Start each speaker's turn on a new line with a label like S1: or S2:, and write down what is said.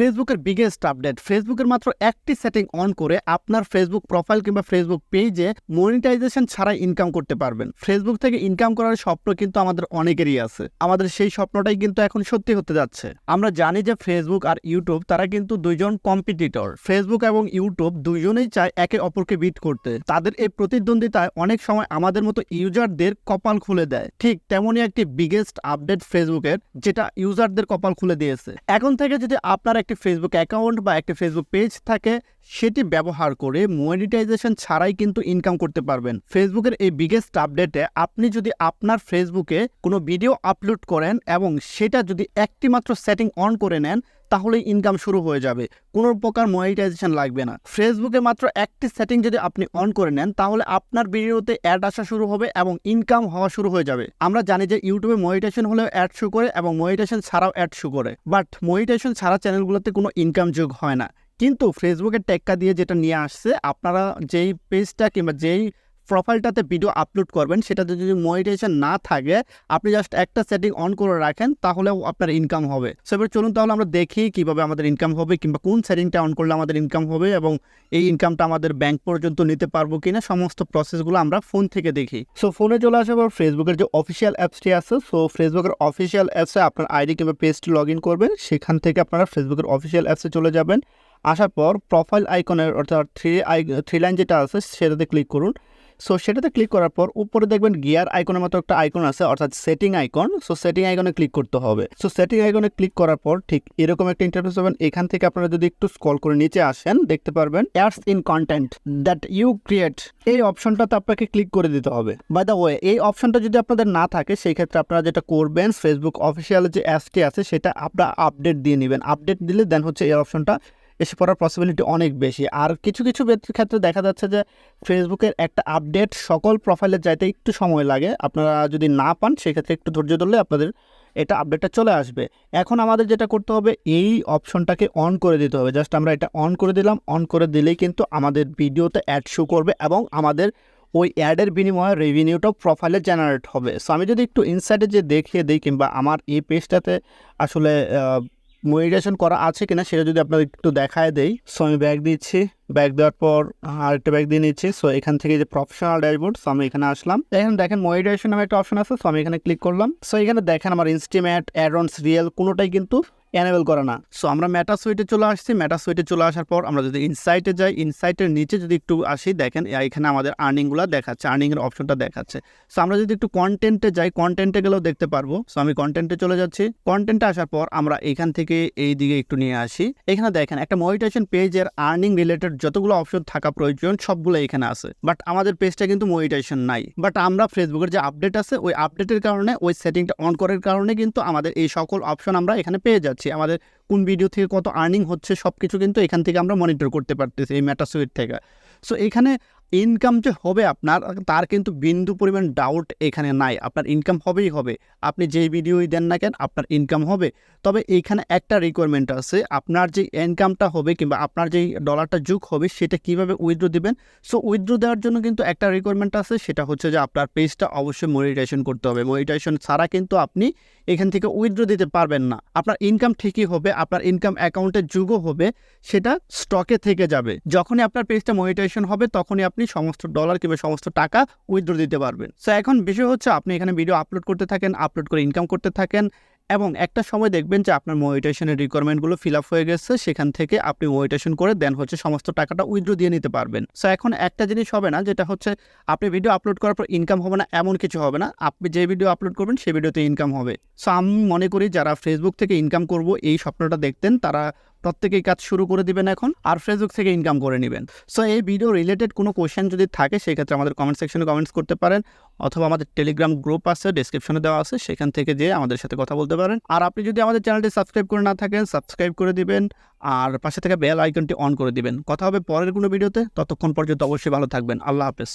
S1: ফেসবুকের biggest update ফেসবুকের মাত্র একটি সেটিং অন করে আপনার ফেসবুক প্রোফাইল কিংবা ফেসবুক পেজে মনিটাইজেশন ছাড়া ইনকাম করতে পারবেন। ফেসবুক থেকে ইনকাম করার স্বপ্ন কিন্তু আমাদের অনেকেরই আছে। আমাদের সেই স্বপ্নটাই কিন্তু এখন সত্যি হতে যাচ্ছে। আমরা জানি যে ফেসবুক আর ইউটিউব তারা কিন্তু দুইজন কম্পিটিটর ফেসবুক এবং ইউটিউব দুইজনেই চায় একে অপরকে বিট করতে। তাদের এই প্রতিদ্বন্দ্বিতায় অনেক সময় আমাদের মতো ইউজারদের কপাল খুলে দেয়। ঠিক তেমনই একটি বিগেস্ট আপডেট ফেসবুকের যেটা ইউজারদের কপাল খুলে দিয়েছে। এখন থেকে যদি আপনার একটি ফেসবুক অ্যাকাউন্ট বা একটি ফেসবুক পেজ থাকে সেটি ব্যবহার করে মনিটাইজেশন ছাড়াই কিন্তু ইনকাম করতে পারবেন। ফেসবুকের এই বিগেস্ট আপডেটে আপনি যদি আপনার ফেসবুকে কোনো ভিডিও আপলোড করেন এবং সেটা যদি একটি মাত্র সেটিং অন করে নেন তাহলে ইনকাম শুরু হয়ে যাবে। কোনো প্রকার মনিটাইজেশন লাগবে না। ফেসবুকে মাত্র একটি সেটিং যদি আপনি অন করে নেন, তাহলে আপনার ভিডিওতে অ্যাড আসা শুরু হবে এবং ইনকাম হওয়া শুরু হয়ে যাবে। আমরা জানি যে ইউটিউবে মনিটেশন হলেও অ্যাড শো করে এবং মনিটেশন ছাড়াও অ্যাড শো করে। বাট মনিটেশন ছাড়া চ্যানেলগুলোতে কোনো ইনকাম যোগ হয় না। কিন্তু ফেসবুকের টেক্কা দিয়ে যেটা নিয়ে আসছে, আপনারা যেই পেজটা কিংবা যেই প্রোফাইলটাতে ভিডিও আপলোড করবেন, সেটাতে যদি মনিটাইজেশন না থাকে, আপনি জাস্ট একটা সেটিং অন করে রাখেন, তাহলেও আপনার ইনকাম হবে। সো এবার চলুন তাহলে আমরা দেখি কীভাবে আমাদের ইনকাম হবে কিংবা কোন সেটিংটা অন করলে আমাদের ইনকাম হবে এবং এই ইনকামটা আমাদের ব্যাংক পর্যন্ত নিতে পারব কিনা, সমস্ত প্রসেসগুলো আমরা ফোন থেকে দেখি। সো ফোনে চলে আসার পর ফেসবুকের যে অফিসিয়াল অ্যাপসটি আছে সো ফেসবুকের অফিসিয়াল অ্যাপসে আপনার আইডি কিংবা পেজটি লগ ইন করবেন, সেখান থেকে আপনারা ফেসবুকের অফিসিয়াল অ্যাপসে চলে যাবেন। আসার পর প্রোফাইল আইকনের অর্থাৎ থ্রি আই থ্রি লাইন যেটা আছে সেটাতে ক্লিক করুন। সো সেটাতে ক্লিক করার পর উপরে দেখবেন গিয়ার আইকনের মতো একটা আইকন আছে, অর্থাৎ সেটিং আইকন সো সেটিং আইকনে ক্লিক করতে হবে। সো সেটিং আইকনে ক্লিক করার পর ঠিক এরকম একটা ইন্টারফেস পাবেন। এখান থেকে আপনারা যদি একটু স্ক্রল করে নিচে আসেন, দেখতে পারবেন ads in content that you create এই অপশনটাতে আপনাকে ক্লিক করে দিতে হবে। বাই দ্য ওয়ে এই অপশনটা যদি আপনাদের না থাকে সেই ক্ষেত্রে আপনারা যেটা করবেন ফেসবুক অফিসিয়াল যে অ্যাপসটি আছে, সেটা আপনারা আপডেট দিয়ে নেবেন। আপডেট দিলে দেন হচ্ছে এই অপশনটা এসে পড়ার পসিবিলিটি অনেক বেশি। আর কিছু কিছু ক্ষেত্রে- ক্ষেত্রে দেখা যাচ্ছে যে ফেসবুকের একটা আপডেট সকল প্রোফাইলে যাইতে একটু সময় লাগে। আপনারা যদি না পান, সেক্ষেত্রে একটু ধৈর্য ধরলে আপনাদের এটা আপডেটটা চলে আসবে। এখন আমাদের যেটা করতে হবে, এই অপশনটাকে অন করে দিতে হবে। জাস্ট আমরা এটা অন করে দিলাম। অন করে দিলেই কিন্তু আমাদের ভিডিওতে অ্যাড শো করবে এবং আমাদের ওই অ্যাডের বিনিময়ে রেভিনিউটাও প্রোফাইলে জেনারেট হবে। সো আমি যদি একটু ইনসাইডে যে দেখিয়ে দিই কিংবা আমার এই পেজটাতে আসলে মনিটেশন করা আছে কিনা সেটা যদি আপনাদের একটু দেখায় দেই। সো আমি ব্যাগ দিচ্ছি। ব্যাগ দেওয়ার পর আরেকটা ব্যাগ দিয়ে নিচ্ছি। সো এখান থেকে যে প্রফেশনাল ড্যাশবোর্ড সো আমি এখানে আসলাম। এখানে দেখেন মনিটাইজেশন নামে একটা অপশন আছে। সো আমি এখানে ক্লিক করলাম। সো এখানে দেখেন আমার ইনস্টিমেট অ্যাডন্স রিয়েল কোনোটাই কিন্তু এনেবল করে না। সো আমরা মেটা সুইটে চলে আসছি। মেটা সুইটে চলে আসার পর আমরা যদি ইনসাইটে যাই ইনসাইটের নিচে যদি একটু আসি, দেখেন এখানে আমাদের আর্নিংগুলো দেখাচ্ছে আর্নিংয়ের অপশনটা দেখাচ্ছে। সো আমরা যদি একটু কন্টেন্টে যাই কন্টেন্টে গেলেও দেখতে পারব। সো আমি কন্টেন্টে চলে যাচ্ছি। কন্টেন্টে আসার পর আমরা এখান থেকে এই দিকে একটু নিয়ে আসি। এখানে দেখেন, একটা মনিটেশন পেজের আর্নিং রিলেটেড যতগুলো অপশন থাকা প্রয়োজন, সবগুলো এখানে আছে। বাট আমাদের পেজটা কিন্তু মনিটেশন নাই। বাট আমরা ফেসবুকের যে আপডেট আছে, ওই আপডেটের কারণে, ওই সেটিংটা অন করার কারণে কিন্তু আমাদের এই সকল অপশন আমরা এখানে পেয়ে যাচ্ছি। আমাদের কোন ভিডিও থেকে কত আর্নিং হচ্ছে সব কিছু কিন্তু এখান থেকে আমরা মনিটর করতে পারতেছি এই ম্যাটাসুইট থেকে। সো এখানে ইনকাম যে হবে আপনার, তার কিন্তু বিন্দু পরিমাণ ডাউট এখানে নাই। আপনার ইনকাম হবেই হবে। আপনি যেই ভিডিওই দেন না কেন, আপনার ইনকাম হবে। তবে এইখানে একটা রিকোয়ারমেন্ট আছে, আপনার যে ইনকামটা হবে কিংবা আপনার যেই ডলারটা যুগ হবে, সেটা কীভাবে উইথড্র দিবেন? সো উইথড্রো দেওয়ার জন্য কিন্তু একটা রিকোয়ারমেন্ট আছে, সেটা হচ্ছে যে আপনার পেজটা অবশ্যই মনিটাইজেশন করতে হবে। মনিটাইজেশন ছাড়া কিন্তু আপনি এখান থেকে উইথড্রো দিতে পারবেন না। আপনার ইনকাম ঠিকই হবে, আপনার ইনকাম অ্যাকাউন্টের যুগও হবে, সেটা স্টকে থেকে যাবে। যখনই আপনার পেজটা মনিটাইজেশন হবে, তখনই আপনি সমস্ত ডলার কিংবা সমস্ত টাকা উইথড্র দিতে পারবেন। সো এখন বিষয় হচ্ছে আপনি এখানে ভিডিও আপলোড করতে থাকেন আপলোড করে ইনকাম করতে থাকেন এবং একটা সময় দেখবেন যে আপনার মনিটেশনের রিকোয়ারমেন্টগুলো ফিল আপ হয়ে গেছে, সেখান থেকে আপনি মনিটেশন করে দেন হচ্ছে সমস্ত টাকাটা উইথড্র দিয়ে নিতে পারবেন। সো এখন একটা জিনিস হবে না, যেটা হচ্ছে আপনি ভিডিও আপলোড করার পর ইনকাম হবে না, এমন কিছু হবে না। আপনি যে ভিডিও আপলোড করবেন সেই ভিডিওতে ইনকাম হবে। সো আমি মনে করি যারা ফেসবুক থেকে ইনকাম করব, এই স্বপ্নটা দেখতেন, তারা প্রত্যেকেই কাজ শুরু করে দিবেন এখন আর ফেসবুক থেকে ইনকাম করে নেবেন। সো এই ভিডিও রিলেটেড কোনো কোয়েশ্চেন যদি থাকে, সেক্ষেত্রে আমাদের কমেন্ট সেকশনে কমেন্টস করতে পারেন, অথবা আমাদের টেলিগ্রাম গ্রুপ আছে ডিসক্রিপশনে দেওয়া আছে, সেখান থেকে যেয়ে আমাদের সাথে কথা বলতে পারেন। আর আপনি যদি আমাদের চ্যানেলটি সাবস্ক্রাইব করে না থাকেন সাবস্ক্রাইব করে দিবেন, আর পাশে থেকে বেল আইকনটি অন করে দিবেন। কথা হবে পরের কোনো ভিডিওতে ততক্ষণ পর্যন্ত অবশ্যই ভালো থাকবেন। আল্লাহ হাফেজ।